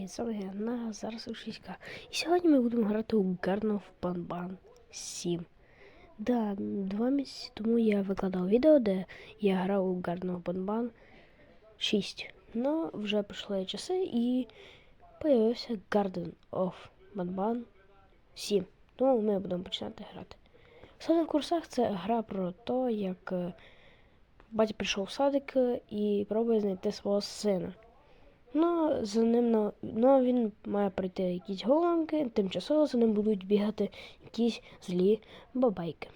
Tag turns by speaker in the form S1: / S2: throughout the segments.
S1: привіт! З вами на зараз у 6К. І сьогодні ми будемо грати у Garden of Banban 7. Да, два місяці тому я викладав відео, де я грав у Garden of Banban 6. Ну, вже пройшли часи і появився Garden of Banban 7. Тому ми будемо починати грати. В курсах це гра про те, як е, батя прийшов в садик е, і пробує знайти свого сина. Ну, за ним ну, він має пройти якісь голомки, тимчасово за ним будуть бігати якісь злі бабайки.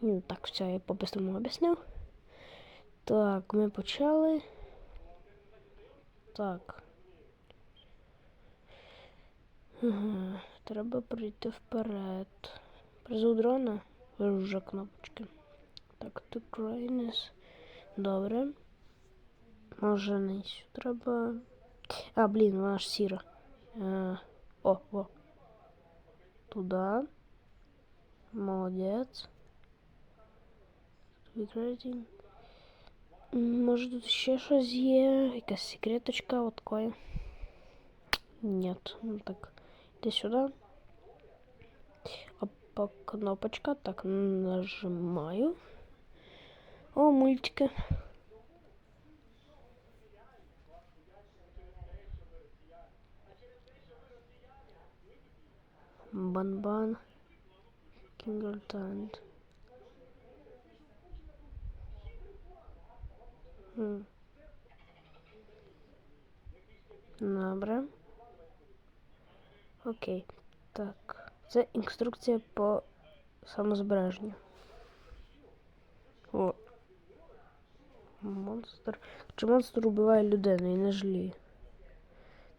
S1: Ну, так, все я по-бистрому об'яснив. Так, ми почали. Так. Ага, треба прийти вперед. Призов дрона, вже кнопочки. Так, to greatness. Добре. Може не треба. А, блін, вона ж сіра. Е, о, о. Туда. Молодець. Recruiting. М, Може тут ще щось є? Якась секреточка, от такое. Нет, ну так. Іди сюди. Опа, кнопочка. Так, нажимаю. О, мультики. Банбан. Кінгертанд. Хм. Добре. Окей. Так. Це інструкція по самозбереженню. О. Монстр. Чи монстр убиває людину і не жаліє?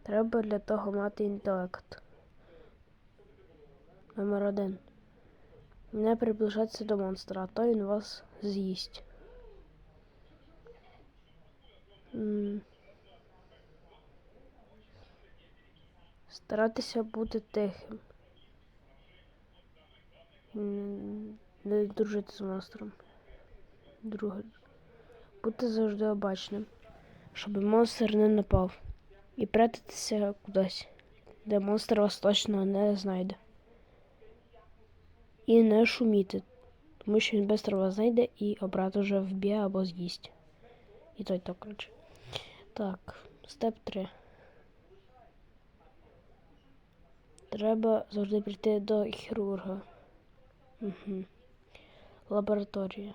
S1: Треба для того мати інтелект. Номер один. Не приближатися до монстра, а то він вас з'їсть. М. Старатися бути тихим. Не дружити з монстром. Друге. Бути завжди обачним, щоб монстр не напав. І прятатися кудись, де монстр вас точно не знайде. І не шуміти, тому що він швидко вас знайде і обратно вже вб'є або з'їсть. І то й то, коротше. Так, степ 3. Треба завжди прийти до хірурга. Угу. Лабораторія.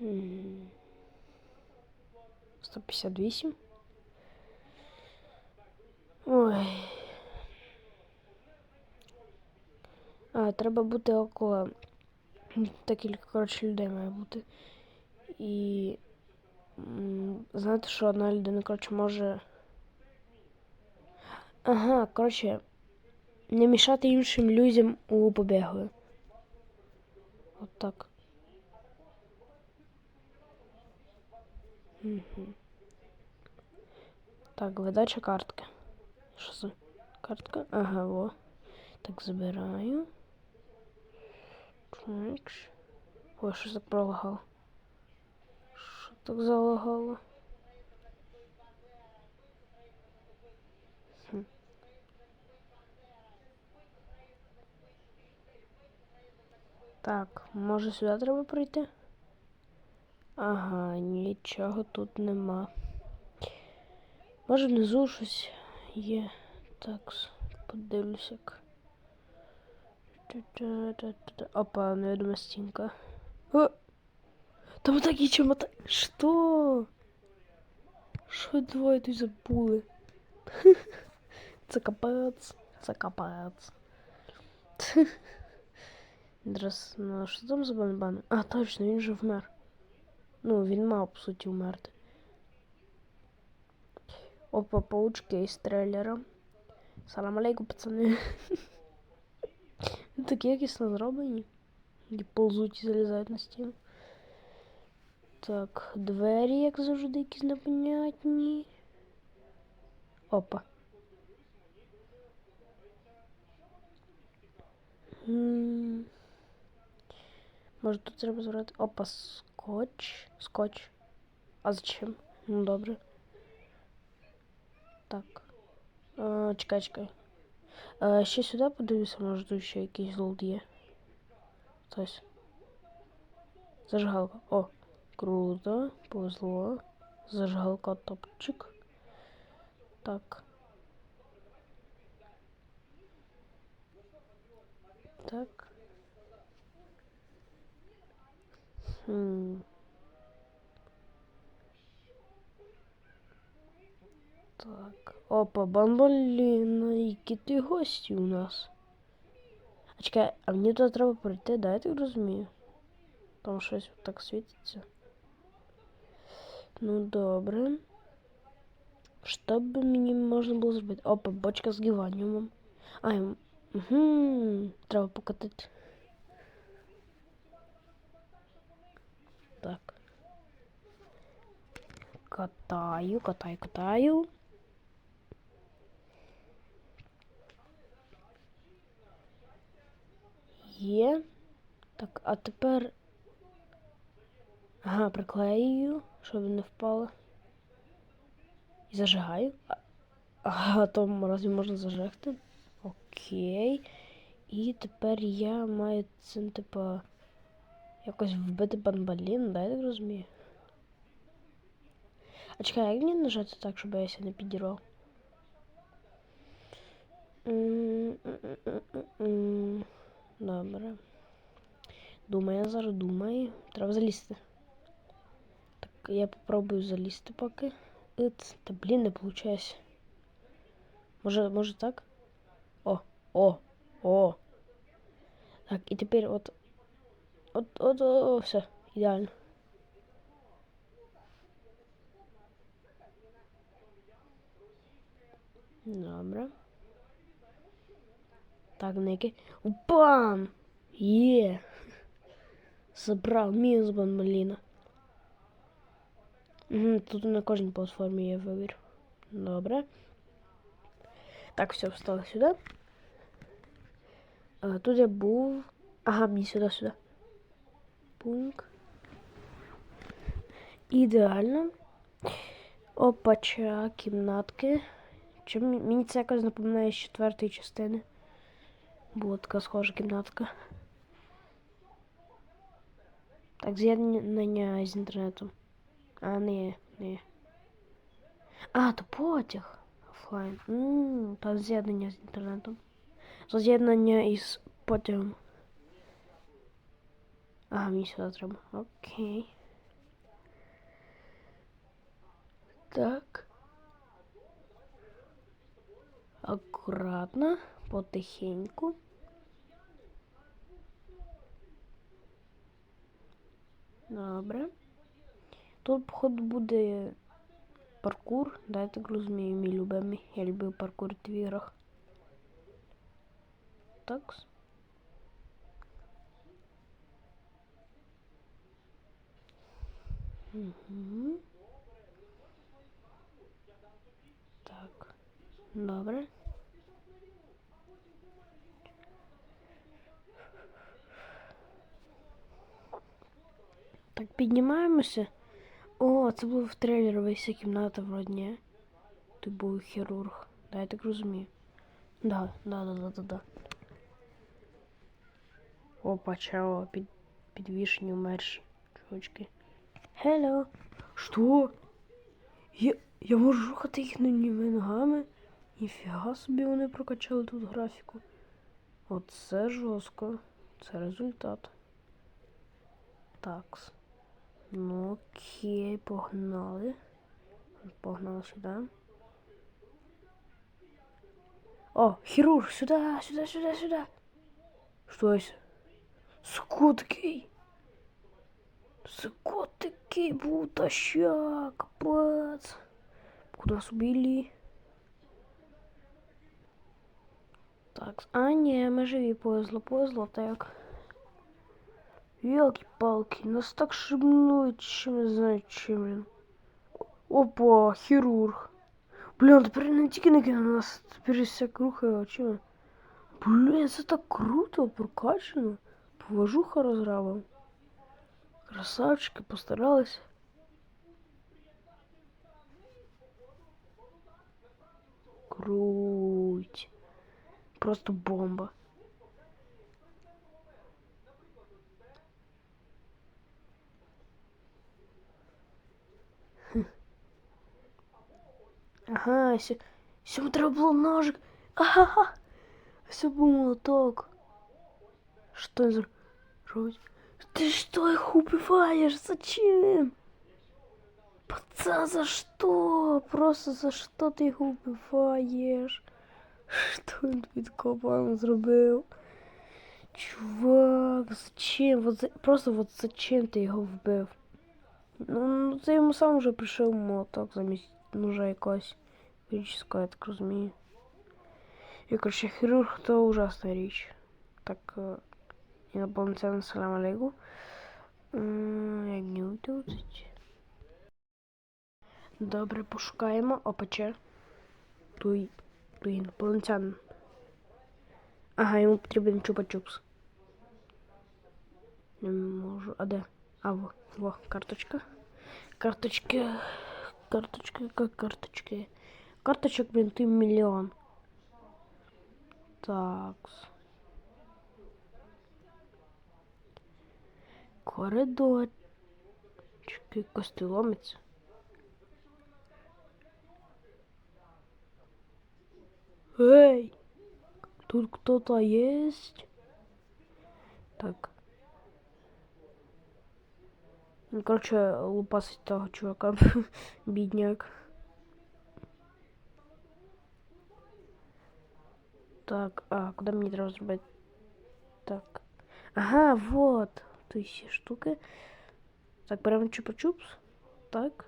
S1: М. 158. Ой. А, треба бути около. Та кілька, коротше, людей має бути. І. Знаєте, що одна людина, коротше, може. Ага, коротше, не мішати іншим людям у побігу. От так. Угу. Так, видача картки. Що за картка? Ага, во. Так, забираю. Так. Ой, що так пролагало? Що так залагало? Так, може сюди треба прийти? Ага, нічого тут нема. Може внизу щось є. Так, с- подивлюсь як. Опа, невидима стінка. О! Там такі чомота. Що? Що двоє тут забули? Це капець. Це капець. Драс, ну а що там за банбан? А, точно, він же вмер. Ну, він мав, по суті, вмерти. Опа, паучки із трейлера. Салам алейкум, пацани. Такі якісно зроблені. І ползуть і залізають на стіну. Так, двері, як завжди, якісь непонятні. Опа. Може тут треба зробити. Опа, скотч. Скотч. А зачем? Ну добре. Так. А, чекай, чекай. А, ще сюди подивлюся, може тут ще якийсь золот є. Хтось. Зажигалка. О, круто. Повезло. Зажигалка топчик. Так. Так. Хм. Так. Опа, бамболіна, які ти гості у нас. А чекай, а мені туди треба пройти, да, я так розумію? Там щось так світиться. Ну, добре. Що би мені можна було зробити? Опа, бочка з гіваніумом. А, м- угу, треба покатити. Так. Катаю, катаю, катаю. Є. Так, а тепер. Ага, приклею, щоб не впало. І зажигаю. Ага, то разве можна зажигти? Окей. І тепер я маю цим, типа, якось вбити бамбалін, да, я так розумію? А чекай, як мені нажати так, щоб я ся не підірвав? М-м-м-м-м. Добре. Думаю, я зараз думаю. Треба залізти. Так, я попробую залізти поки. Іт. Та блін, не виходить. Може, може так? О, о, о. Так, і тепер от. От, от, о, о, все, ідеально. Добре. Так, ники. Бам! Є! Забрав мінус бамбаліна. Угу, тут на кожній платформі є вибір. Добре. Так, все, встали сюди. А, тут я був. Ага, мені сюди, сюди. Пунк. Ідеально. Опача, кімнатки. Чи мені це якось напоминає з четвертої частини. Була така схожа кімнатка. Так, з'єднання з інтернетом. А, ні, ні. А, то потяг. Офлайн. Ммм, та з'єднання з інтернетом. З'єднання із потягом. Ага, мені сюди треба. Окей. Так. Акуратно, потихеньку. Добре. Тут, походу, буде паркур. Да, я так розумію, мій любимий. Я люблю паркур в іграх. Так. Угу. Так. Добре. Так, піднімаємося. О, це був в трейлері вся кімната вроді. Ти був хірург. Да, я так розумію. Да, да, да, да, да, да. Опа, чао, під, підвішені умерші. Чувачки. Hello. Що? Я, я можу рухати їх німи ногами? Ніфіга собі вони прокачали тут графіку. Оце жорстко. Це результат. Такс. Ну окей, погнали. Погнали сюди. О, хірург, сюди, сюди, сюди, сюди. Щось. Скот такий. Скот такий був таща, капець. Куда нас убили? Так, а ні, ми живі повезло, повезло, так. Елки-палки, нас так шибнують, чим не знаю чим, блін. Опа, хірург. Блін, тепер не тільки не кинув нас, тепер всяк рухає очима. Блін, це так круто, прокачано. Поважуха розграбив. Красавчики постарались. Круть. Просто бомба. Ага, сю... сьому треба було ножик. Ага. Все був молоток. Что за... Руть? Ты что их убиваешь? Зачем? Пацан, за что? Просто за что ты их убиваешь? Что він під копом зробив? Чувак, зачем? Вот за... Просто вот зачем ти його вбив? Ну, ну це йому сам вже прийшов молоток замість ножа якогось фізичного, я так розумію. І, короче, хірург то ужасна річ. Так, е, інопланетян, салам алейкум. М, Як не утилить. Добре, пошукаємо. Опаче. Туй. Туй інопланетян. Ага, йому потрібен чупа-чупс. Не можу. А де? А, во, во, карточка. Карточки. Карточки, как карточки. Карточок, блин, ты миллион. Так. Коридорчики, костеломец. Эй! Тут кто-то есть? Так. Ну, короче, лупасить того чувака. Бедняк. Так, а, куда мне треба зробити? Так. Ага, вот. Тут всі штуки. Так, беремо чупа-чупс. Так.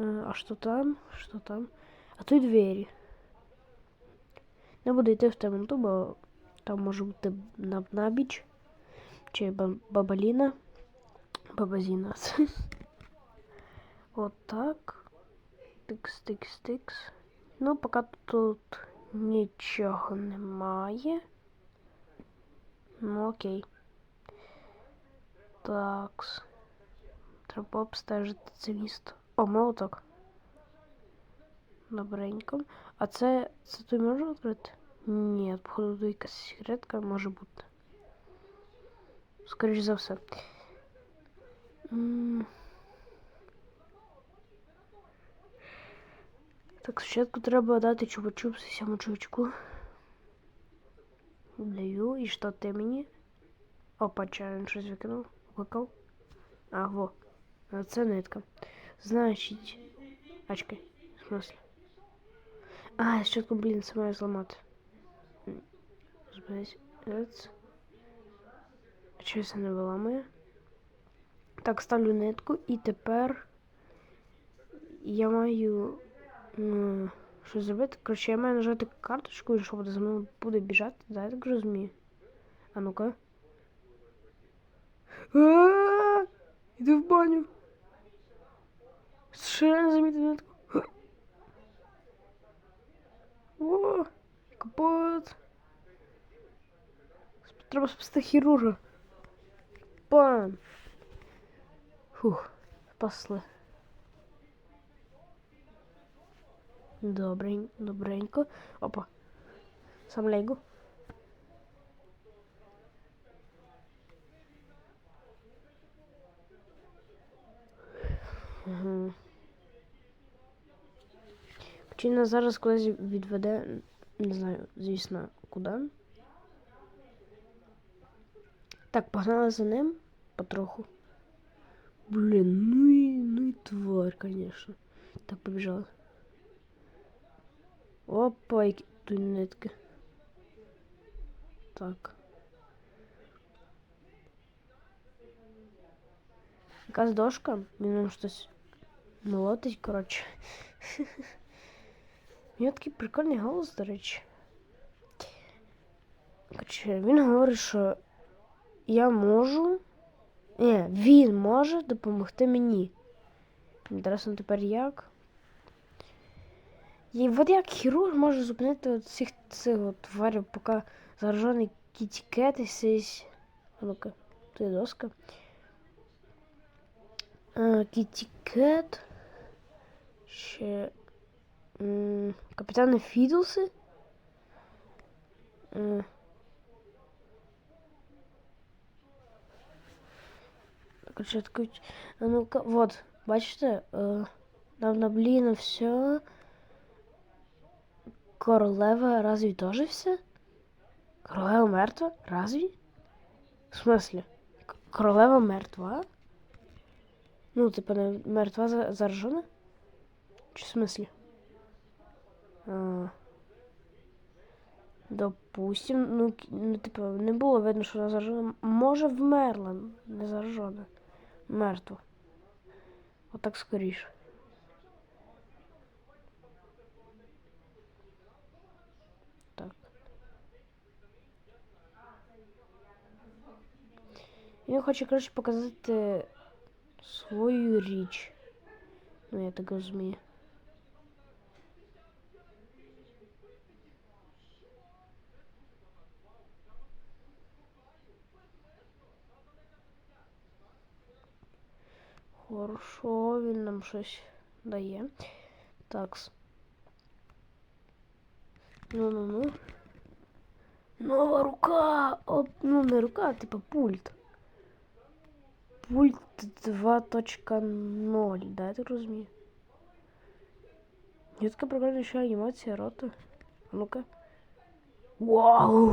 S1: Е, А що там? Що там? А тут двері. Не буду йти в темноту, бо там може бути наб- набіч. Чи ба- бабаліна. Бабазіна. Вот так. Тикс, тикс, тикс. Ну, поки тут нічого немає. Ну, окей. Такс. Треба обстежити це місто. О, молоток. Добренько. А це. Це той можна відкрити? Ні, походу тут якась секретка може бути. Скоріше за все. М. Так, спочатку треба дати чупа-чупс цьому чувачку. Даю, і що ти мені? Опа, він щось викинув. Викликав. А, во. Це нитка. Значить. Ачки. В смысле? А, спочатку, блін, це маю зламати. Ец. А чого це не виламує? Так, ставлю нитку і тепер я маю що зробити. Коротше, я маю нажати карточку, і що буде за мною буде біжати, да, я так розумію. А ну-ка. Іди в баню. Не замітив нитку. О, капот. Треба спасти хірурга. Пам. Фух, спасли. Добрень, добренько. Опа. Сам лейгу. Угу. Чи нас зараз кудись відведе, не знаю, звісно, куди. Так, погнали за ним потроху. Блин, ну и, ну и тварь, конечно. Так, побежала. Опа, які тут нитки. Так. Якась дошка, він нам щось молотить, коротше. У нього такий прикольний голос, до речі. Коротше, він говорить, що я можу. Ні, він може допомогти мені. Інтересно тепер як. І от як хірург може зупинити от всіх цих от тварів, поки заражений кітікет і сись. А ну-ка, тут є доска. Е, Кіті Кет. Ще. м, Капітани Фідлси. Е, Короче, відкрить. А ну-ка, вот, бачите, е, там на блін все. Королева разве тоже все? Королева мертва? Разве? В смысле? Королева мертва? Ну, типа, мертва за- заражена? Чи в смысле? А, допустим, ну, ну, типа, не було видно, що вона заражена. Може, вмерла, не заражена. Мертва. Отак скоріше. Він хоче, коротше, показати свою річ. Ну, я так розумію. Хорошо, він нам щось дає. Такс. Ну-ну-ну. Нова рука! Оп, ну не рука, а типа пульт. Пульт 2.0, да, я так розумію. Є така прикольна ще анімація рота. А ну-ка. Вау!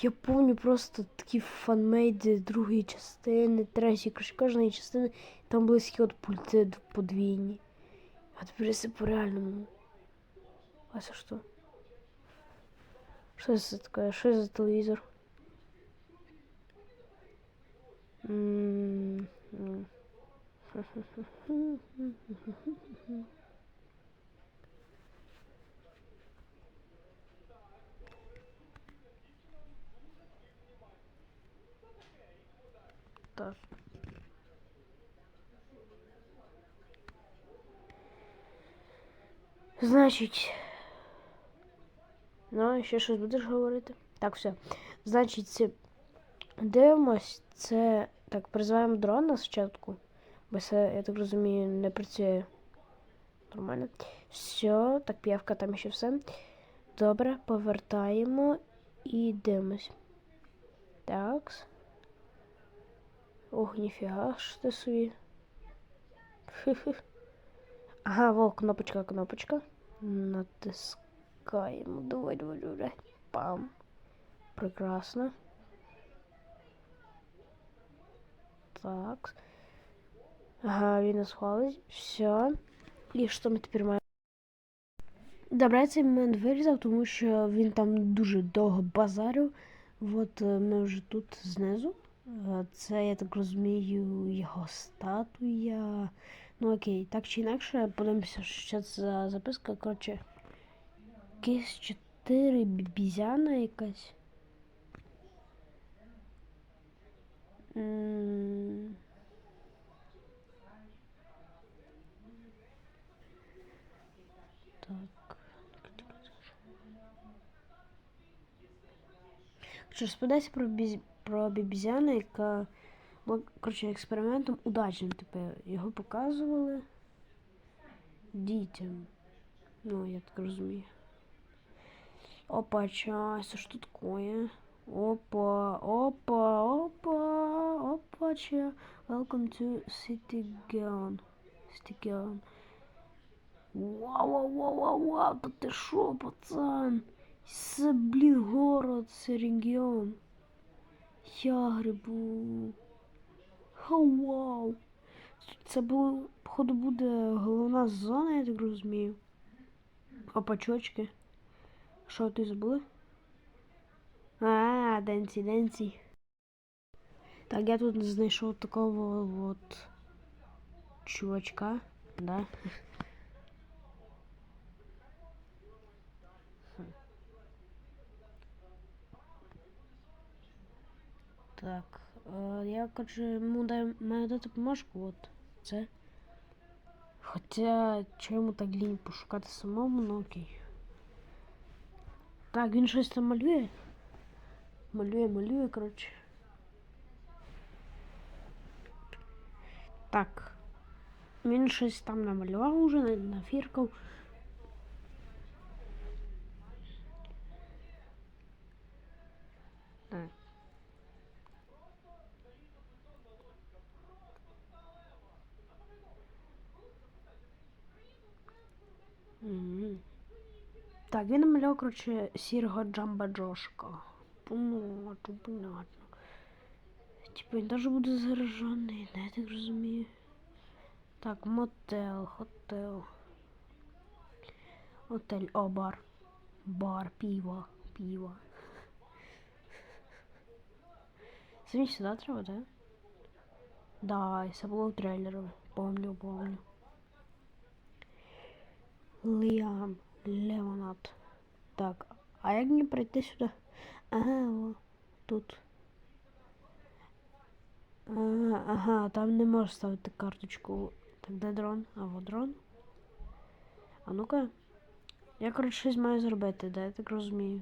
S1: Я помню просто такі фанмейди другої частини, третьої, коротше, кожної частини. Там були такі от пульти д- подвійні. А тепер це по реальному. А це що? Що це таке? Що це за телевізор? Так. Значить. Ну, ще щось будеш говорити? Так, все. Значить, дивимось, це. Так, призиваємо дрона спочатку. Бо це, я так розумію, не працює нормально. Все, так, п'явка там ще все. Добре, повертаємо і дивимось. Так. Ох, ніфіга ж ти собі. Ага, во, кнопочка, кнопочка. Натискаємо. Давай, давай, давай. Пам. Прекрасно. Так. Ага, він нас хвалить. Все. І що ми тепер маємо? Добре, цей момент вирізав, тому що він там дуже довго базарив. От е, ми вже тут знизу. Е, Це, я так розумію, його статуя. Ну окей, так чи інакше, подивимося, що це за записка. Коротше, якісь чотири бібізяна якась. Так. Що розповідається про, бізь... про бібізяна, яка була, коротше, експериментом удачним. Типу, його показували дітям. Ну, я так розумію. Опа, час, це що такое? Опа, опа, опа, опа, ча. Welcome to City Gun. City Gun. Вау, вау, вау, вау, вау, та ти шо, пацан? Це, блін, город, це регіон. Я грибу. Ха, вау. Це було, походу, буде головна зона, я так розумію. Опачочки. Що ти забули? А, Денсі, Денсі. Так, я тут знайшов такого вот чувачка, да. Так, е, я коротше, йому дай, маю дати бумажку, от це. Хоча, чи йому так лінь пошукати самому, ну окей. Так, він щось там малює. Малює, малює, коротше. Так. Він щось там намалював уже, на- нафіркав. Так. Так, він намалював, коротше, сірого Джамба Джошка. Понятно, понятно. Типу він теж буде заражений, не я так розумію. Так, мотел, хотел. Отель, о, бар. Бар, пиво, пиво. Це мені сюди треба, да? Да, це було в трейлері. Помню, помню. Ліам, Лемонад. Так, а як мені прийти сюди? Ага, о, тут. Ага, ага, там не можеш ставити карточку. Так, де дрон? А вот дрон. А ну-ка. Я, коротше, щось маю зробити, да, я так розумію.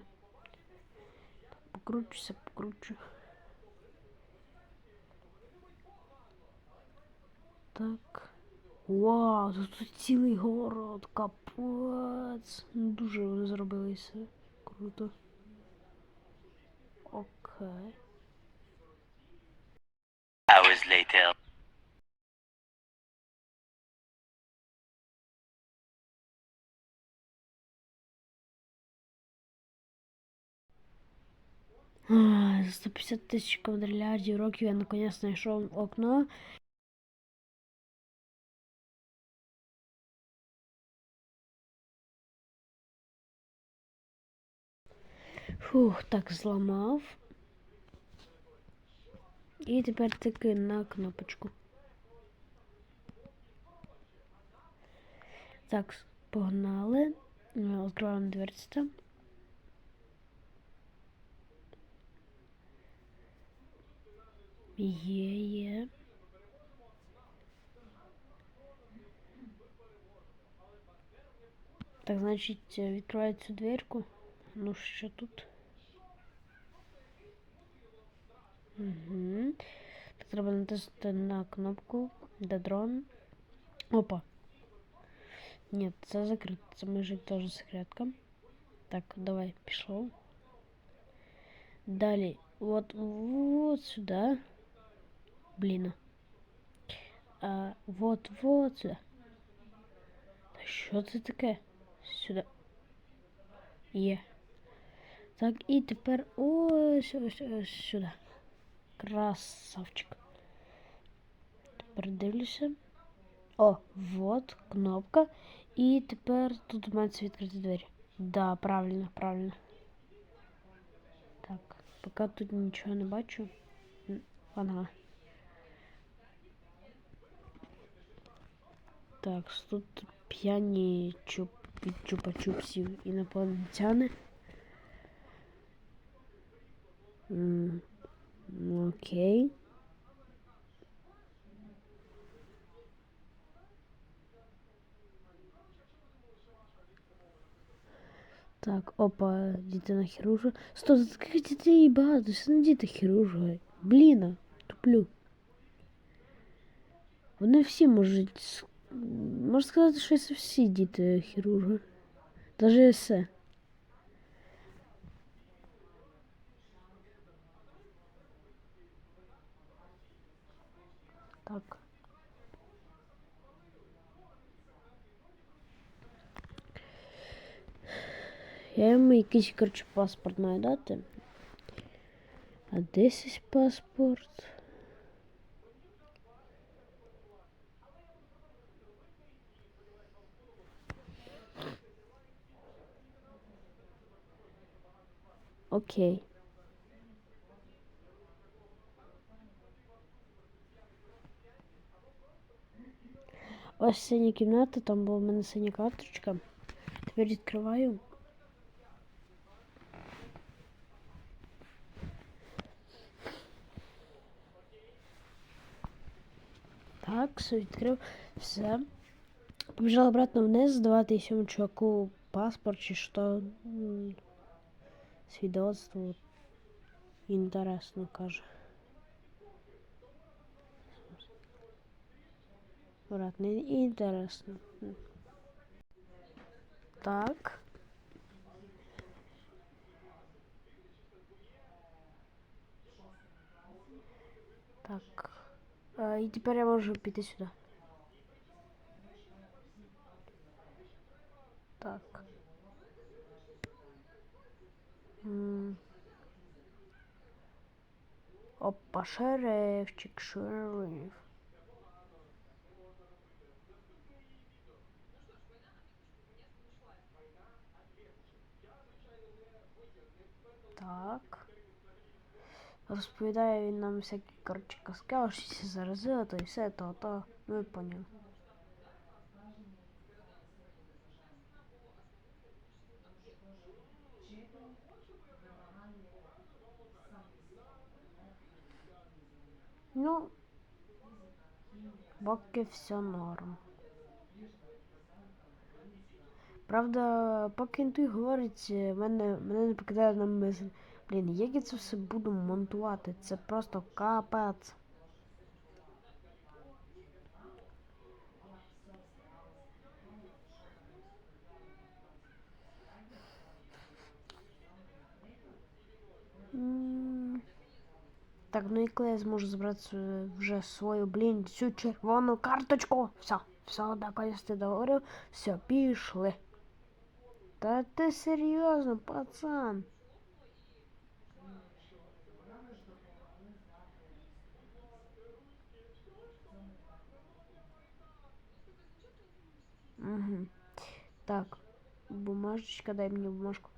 S1: Так, покручуся, покручу. Так. Вау, тут, тут цілий город, капець. Ну, Дуже вони зробили все. Круто. Окей.
S2: Hours later.
S1: За 150 тисяч квадрильярдів років я наконець знайшов окно. Фух, так зламав. І тепер таки на кнопочку. Так, погнали. Відкриваємо дверцята. Є, є. Так, значить, відкриваю цю дверку. Ну, що тут? Угу. Так, треба натиснути на кнопку, де дрон. Опа. Ні, це закрито. Це може теж секретка. Так, давай, пішло. Далі. Вот, вот сюда. Блін. А, вот, вот сюда. Та що це таке? Сюди. Є. Так, і тепер ось ось ось сюди. Красавчик. Тепер дивлюся. О, вот кнопка. І тепер тут мається відкрити двері. Да, правильно, правильно. Так, поки тут нічого не бачу. Ага. Так, тут п'яні чуп чупа-чупсів інопланетяни. М, Окей. Так, опа, діти хірурга. Стоп, за таких дітей багато, що не діти хірурга. Блін, туплю. Вони всі можуть. с- Можна сказати, що це всі діти хірурга. Даже все. Я йому якийсь, коротше, паспорт дати. А десь паспорт. Окей. Ось синя кімната, там була в мене синя карточка. Тепер відкриваю. Так, все відкрив. Все. Побіжав обратно вниз, здавати цьому чуваку паспорт чи що. м, Свідоцтво. Інтересно каже. Брат, не інтересно. Так. Так. А, і тепер я можу піти сюди. Так. Опа, шерифчик, шериф. Так. Розповідає він нам всякі коротше казки, а щось заразило, то і все, то, то. Ну поняли. Ну, поки все норм. Правда, поки він говорить, е, мене, мене не покидає на мисль. Блін, як я це все буду монтувати? Це просто капець. Так, ну і коли я зможу забрати свою- вже свою, блін, цю червону карточку. Все, все, наконець ти договорив. Все, пішли. Та ти серйозно, пацан? Угу. Так, бумажечка, дай мені бумажку.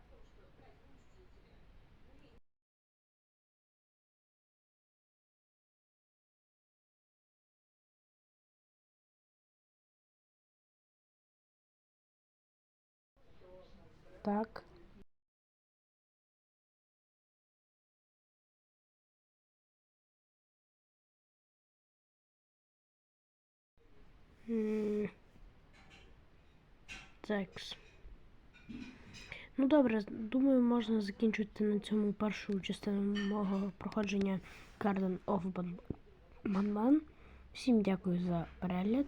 S1: Так. Такс. Ну добре, думаю, можна закінчити на цьому першу частину мого проходження Garden of Ban- Banban. Всім дякую за перегляд.